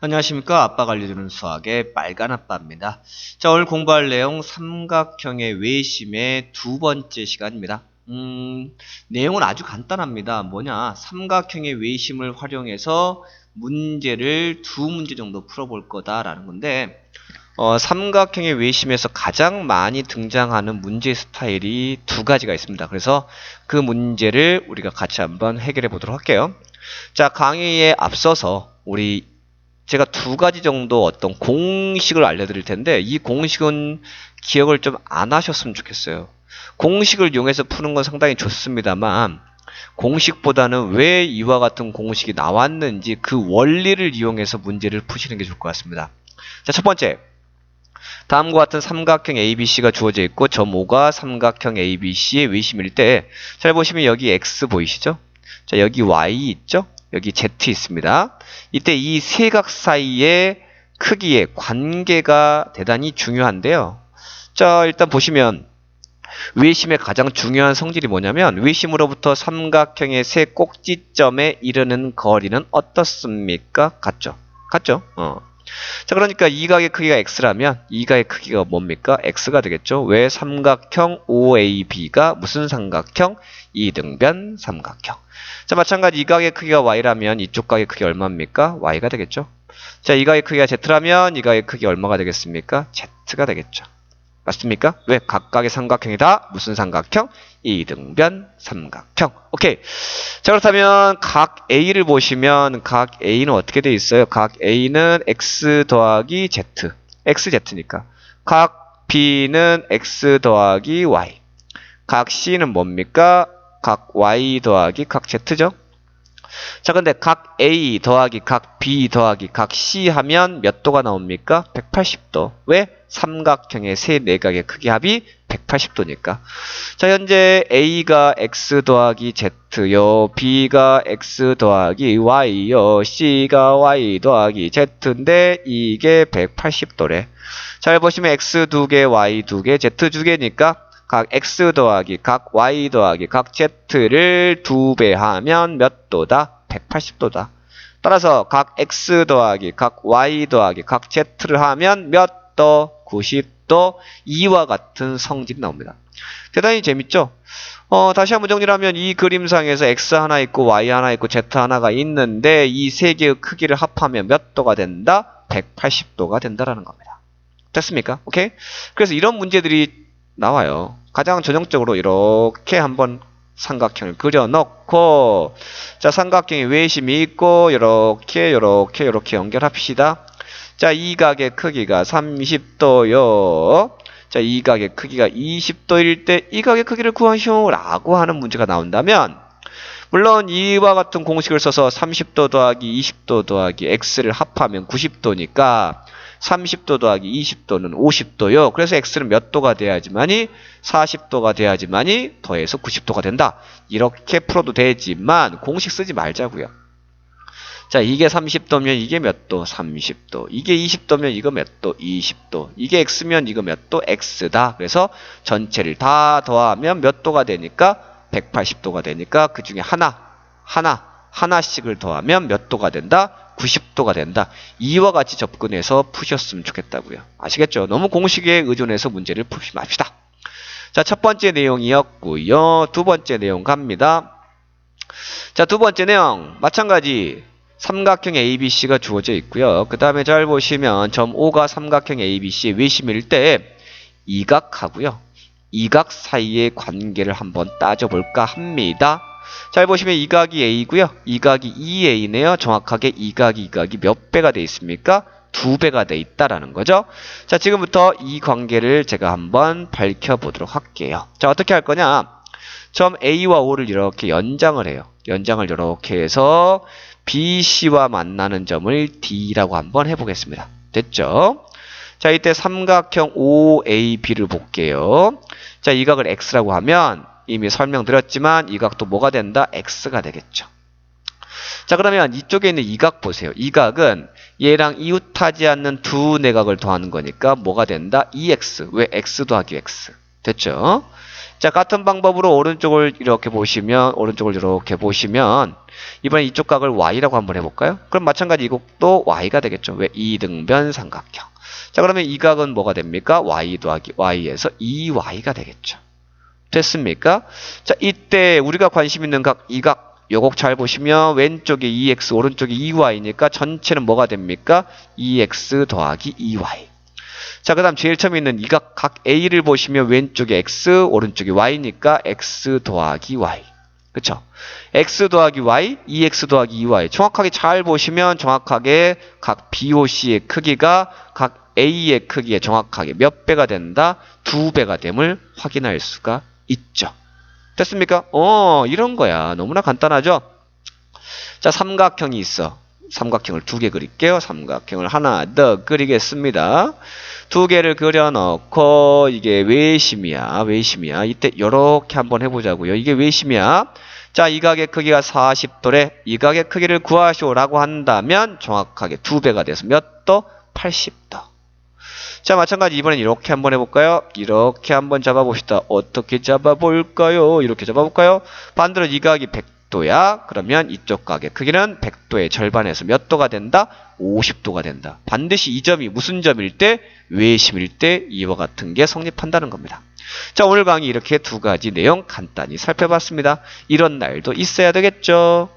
안녕하십니까. 아빠가 알려주는 수학의 빨간 아빠입니다. 자, 오늘 공부할 내용 삼각형의 외심의 두 번째 시간입니다. 음, 내용은 아주 간단합니다. 뭐냐. 삼각형의 외심을 활용해서 문제를 두 문제 정도 풀어볼 거다라는 건데, 어, 삼각형의 외심에서 가장 많이 등장하는 문제 스타일이 두 가지가 있습니다. 그래서 그 문제를 우리가 같이 한번 해결해 보도록 할게요. 자, 강의에 앞서서 우리 제가 두 가지 정도 어떤 공식을 알려드릴 텐데 이 공식은 기억을 좀 안 하셨으면 좋겠어요. 공식을 이용해서 푸는 건 상당히 좋습니다만 공식보다는 왜 이와 같은 공식이 나왔는지 그 원리를 이용해서 문제를 푸시는 게 좋을 것 같습니다. 자, 첫 번째. 다음과 같은 삼각형 ABC가 주어져 있고 점 O가 삼각형 ABC의 외심일 때 잘 보시면 여기 X 보이시죠? 자, 여기 Y 있죠? 여기 Z 있습니다. 이때 이 세각 사이의 크기의 관계가 대단히 중요한데요. 자, 일단 보시면 외심의 가장 중요한 성질이 뭐냐면 외심으로부터 삼각형의 세 꼭지점에 이르는 거리는 어떻습니까? 같죠? 같죠? 어. 자, 그러니까 이 각의 크기가 x라면 이 각의 크기가 뭡니까? x가 되겠죠. 왜 삼각형 OAB가 무슨 삼각형? 이등변 삼각형. 자, 마찬가지 이 각의 크기가 y라면 이쪽 각의 크기 얼마입니까? y가 되겠죠. 자, 이 각의 크기가 z라면 이 각의 크기 얼마가 되겠습니까? z가 되겠죠. 맞습니까? 왜? 각각의 삼각형이다. 무슨 삼각형? 이등변 삼각형. 오케이. 자, 그렇다면 각 A를 보시면 각 A는 어떻게 돼 있어요? 각 A는 X 더하기 Z. XZ니까. 각 B는 X 더하기 Y. 각 C는 뭡니까? 각 Y 더하기 각 Z죠? 자, 근데 각 A 더하기 각 B 더하기 각 C 하면 몇 도가 나옵니까? 180도. 왜? 삼각형의 세 내각의 크기 합이 180도니까. 자, 현재 A가 X 더하기 Z요, B가 X 더하기 Y요, C가 Y 더하기 Z인데 이게 180도래. 잘 보시면 X 두 개, Y 두 개, Z 두 개니까 각 x 더하기 각 y 더하기 각 z를 두 배 하면 몇 도다? 180도다. 따라서 각 x 더하기 각 y 더하기 각 z를 하면 몇 도? 90도. 이와 같은 성질이 나옵니다. 대단히 재밌죠? 어, 다시 한번 정리를 하면 이 그림상에서 x 하나 있고 y 하나 있고 z 하나가 있는데 이 세 개의 크기를 합하면 몇 도가 된다? 180도가 된다라는 겁니다. 됐습니까? 오케이? 그래서 이런 문제들이 나와요. 가장 전형적으로 이렇게 한번 삼각형을 그려놓고 자 삼각형에 외심이 있고 이렇게 이렇게 이렇게 연결합시다. 자 이 각의 크기가 30도요. 자 이 각의 크기가 20도일 때 이 각의 크기를 구하시오라고 하는 문제가 나온다면 물론 이와 같은 공식을 써서 30도 더하기 20도 더하기 x를 합하면 90도니까 30도 더하기 20도는 50도요. 그래서 x는 몇 도가 돼야지만이 40도가 돼야지만이 더해서 90도가 된다. 이렇게 풀어도 되지만 공식 쓰지 말자고요. 자, 이게 30도면 이게 몇 도? 30도. 이게 20도면 이거 몇 도? 20도. 이게 x면 이거 몇 도? x다. 그래서 전체를 다 더하면 몇 도가 되니까 180도가 되니까 그 중에 하나, 하나, 하나씩을 더하면 몇 도가 된다? 90도가 된다. 이와 같이 접근해서 푸셨으면 좋겠다고요. 아시겠죠? 너무 공식에 의존해서 문제를 푸지 맙시다. 자, 첫 번째 내용이었고요. 두 번째 내용 갑니다. 자, 두 번째 내용 마찬가지 삼각형 ABC가 주어져 있고요. 그 다음에 잘 보시면 점 O가 삼각형 ABC 외심일 때 이각하고요. 이각 사이의 관계를 한번 따져볼까 합니다. 잘 보시면 이 각이 A고요. 이 각이 2A네요. 정확하게 이 각이 이 각이 몇 배가 돼 있습니까? 두 배가 돼 있다라는 거죠. 자, 지금부터 이 관계를 제가 한번 밝혀보도록 할게요. 자, 어떻게 할 거냐? 점 A와 O를 이렇게 연장을 해요. 연장을 이렇게 해서 BC와 만나는 점을 D라고 한번 해보겠습니다. 됐죠? 자, 이때 삼각형 OAB를 볼게요. 자, 이 각을 X라고 하면 이미 설명드렸지만 이 각도 뭐가 된다? X가 되겠죠. 자 그러면 이쪽에 있는 이 각 보세요. 이 각은 얘랑 이웃하지 않는 두 내각을 더하는 거니까 뭐가 된다? 2x. 왜 x 더하기 x. 됐죠? 자, 같은 방법으로 오른쪽을 이렇게 보시면, 오른쪽을 이렇게 보시면, 이번에 이쪽 각을 y라고 한번 해볼까요? 그럼 마찬가지 이것도 y가 되겠죠. 왜? 이등변 삼각형. 자, 그러면 이 각은 뭐가 됩니까? y 더하기 y에서 2y가 되겠죠. 됐습니까? 자, 이때 우리가 관심 있는 각, 이 각, 요곡 잘 보시면 왼쪽에 2x, 오른쪽에 2y니까 전체는 뭐가 됩니까? 2x 더하기 2y. 자, 그 다음 제일 처음에 있는 이 각, 각 A를 보시면 왼쪽에 x, 오른쪽에 y니까 x 더하기 y. 그쵸? x 더하기 y, 2x 더하기 2y. 정확하게 잘 보시면 정확하게 각 BOC의 크기가 각 A의 크기에 정확하게 몇 배가 된다? 두 배가 됨을 확인할 수가 있죠. 됐습니까? 어, 이런 거야. 너무나 간단하죠? 자, 삼각형이 있어. 삼각형을 두 개 그릴게요. 삼각형을 하나 더 그리겠습니다. 두 개를 그려놓고 이게 외심이야. 외심이야. 이때 요렇게 한번 해보자고요. 이게 외심이야. 자, 이 각의 크기가 40도래. 이 각의 크기를 구하시오라고 한다면 정확하게 두 배가 돼서 몇 도? 80도. 자, 마찬가지 이번엔 이렇게 한번 해볼까요? 이렇게 한번 잡아봅시다. 어떻게 잡아볼까요? 이렇게 잡아볼까요? 반대로 이 각이 100도야. 그러면 이쪽 각의 크기는 100도의 절반에서 몇 도가 된다? 50도가 된다. 반드시 이 점이 무슨 점일 때? 외심일 때 이와 같은 게 성립한다는 겁니다. 자, 오늘 강의 이렇게 두 가지 내용 간단히 살펴봤습니다. 이런 날도 있어야 되겠죠?